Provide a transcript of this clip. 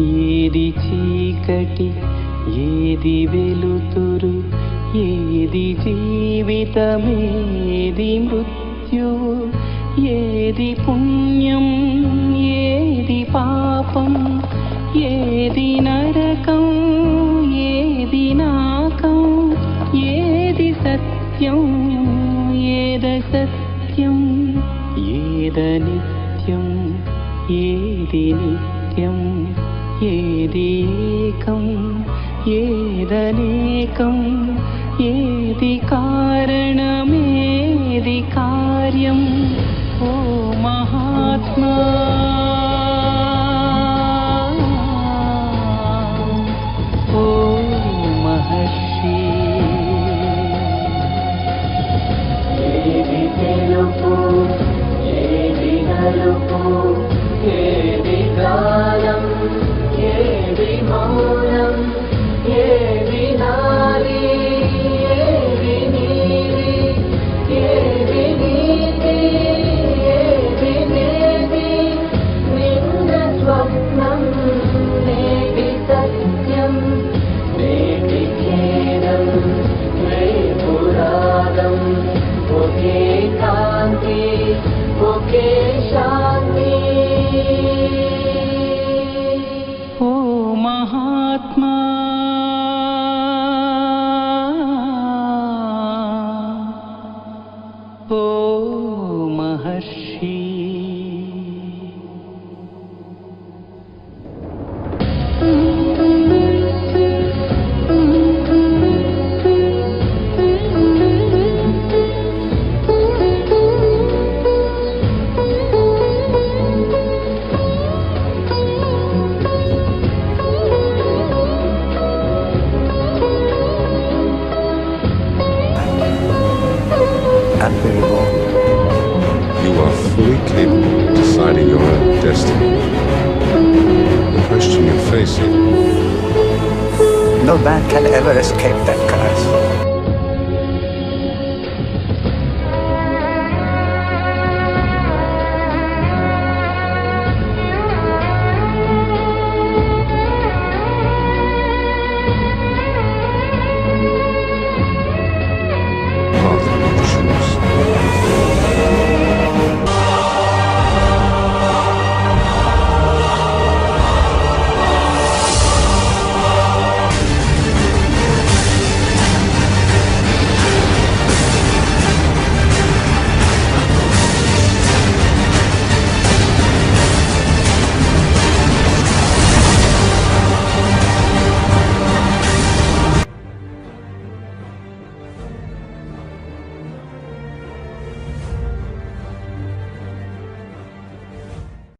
ఏది చీకటి ఏది వెలుతురు ఏది జీవితమేది మృత్యువు ఏది పుణ్యం ఏది పాపం ఏది నరకం ఏది నాకం ఏది సత్యం ఏద సత్యం ఏద నిత్యం ఏది నిత్యం. ఏది ఏదనేకం ఏది కారణమేది కార్యం? ఓ మహాత్మా! ఓ మహర్షి! ఏది తెలుపు ఏది నలుపు ఏది గాలం? ఏది reborn. You are fully capable of deciding your own destiny. The question you're facing No man can ever escape that curse.